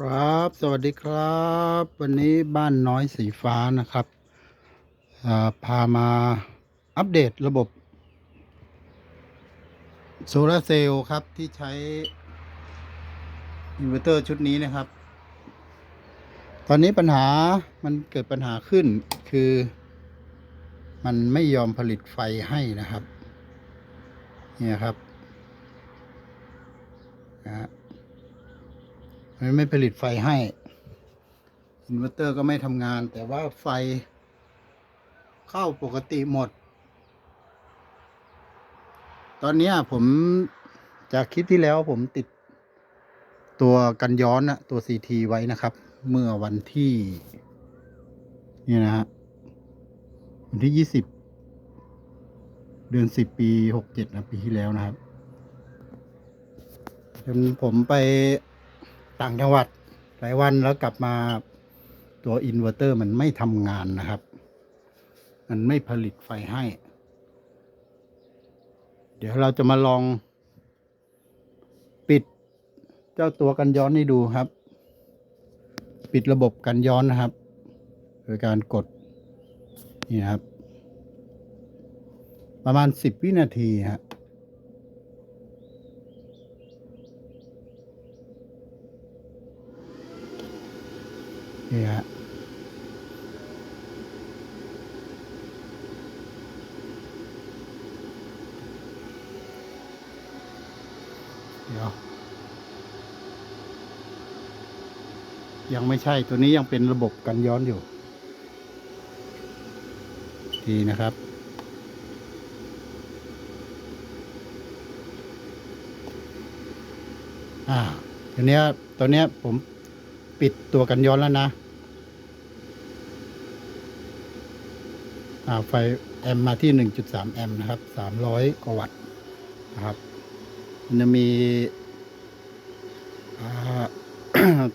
ครับ สวัสดีครับ วันนี้บ้านน้อยสีฟ้านะครับพามาอัปเดตระบบโซลาเซลล์ครับที่ใช้อินเวอร์เตอร์ชุดนี้นะครับ ตอนนี้ปัญหามันเกิดปัญหาขึ้นคือ มันไม่ยอมผลิตไฟให้นะครับ เนี่ยครับนะฮะ มันไม่ผลิตไฟให้อินเวอร์เตอร์ก็ไม่ทำงาน แต่ว่าไฟเข้าปกติหมด ตอนนี้ผมจากคลิปที่แล้วผมติดตัวกันย้อนนะตัว CT ไว้นะครับ เมื่อวันที่ นี่นะฮะวันที่ยี่สิบเดือนสิบปีหกเจ็ดนะปีที่แล้วนะครับจนผมไป ต่างจังหวัดหลายวันแล้วกลับมาตัวอินเวอร์เตอร์มันไม่ทำงานนะครับ มันไม่ผลิตไฟให้ เดี๋ยวเราจะมาลอง ปิดเจ้าตัวกันย้อนให้ดูครับ ปิดระบบกันย้อนนะครับ โดยการกด นี่ครับ ประมาณสิบวินาทีฮะ นี่ฮะเดี๋ยวยังไม่ใช่ตัวนี้ยังเป็นระบบกันย้อนอยู่ ดีนะครับ อ่าตัวเนี้ยตัวเนี้ยผมปิดตัวกันย้อนแล้วนะ อ่า ไฟแอมมาที่หนึ่งจุดสามแอมป์นะครับสามร้อยกว่าวัตต์นะครับมันจะมี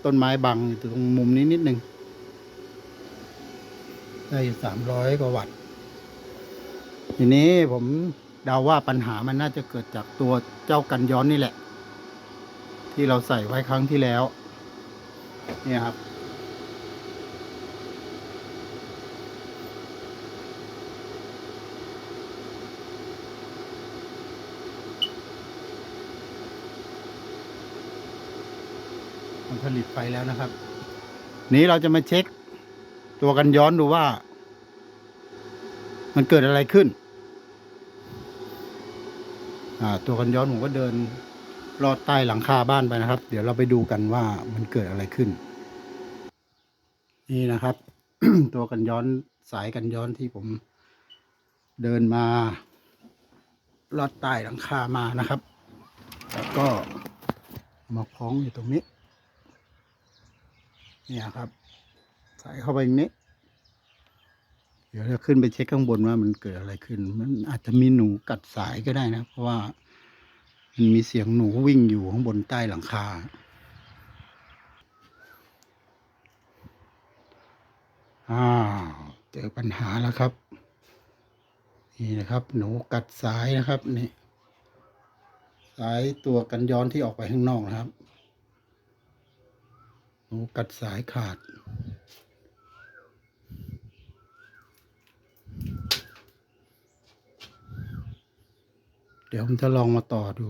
ต้นไม้บังอยู่ตรงมุมนี้นิดนึง ได้สามร้อยกว่าวัตต์ ทีนี้ผมเดาว่าปัญหามันน่าจะเกิดจากตัวเจ้ากันย้อนนี่แหละ ที่เราใส่ไว้ครั้งที่แล้ว เนี่ยครับ มันผลิตไฟแล้วนะครับ นี้เราจะมาเช็ค ตัวกันย้อนดูว่า มันเกิดอะไรขึ้น อ่า ตัวกันย้อนผมก็เดินลอดใต้หลังคาบ้านไปนะครับ เดี๋ยวเราไปดูกันว่ามันเกิดอะไรขึ้น นี่นะครับ ตัวกันย้อนสายกันย้อนที่ผมเดินมาลอดใต้หลังคามานะครับ แล้วก็มาคล้องอยู่ตรงนี้ เนี่ยครับสายเข้าไปอย่างนี้ เดี๋ยวจะขึ้นไปเช็คข้างบนว่ามันเกิดอะไรขึ้น มันอาจจะมีหนูกัดสายก็ได้นะ เพราะว่ามันมีเสียงหนูวิ่งอยู่ข้างบนใต้หลังคาอ้าวเจอปัญหาแล้วครับ นี่นะครับ หนูกัดสายนะครับนี่สายตัวกันย้อนที่ออกไปข้างนอกนะครับ หนูกัดสายขาด เดี๋ยวผมจะลองมาต่อดู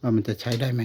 ว่ามันจะใช้ได้ไหม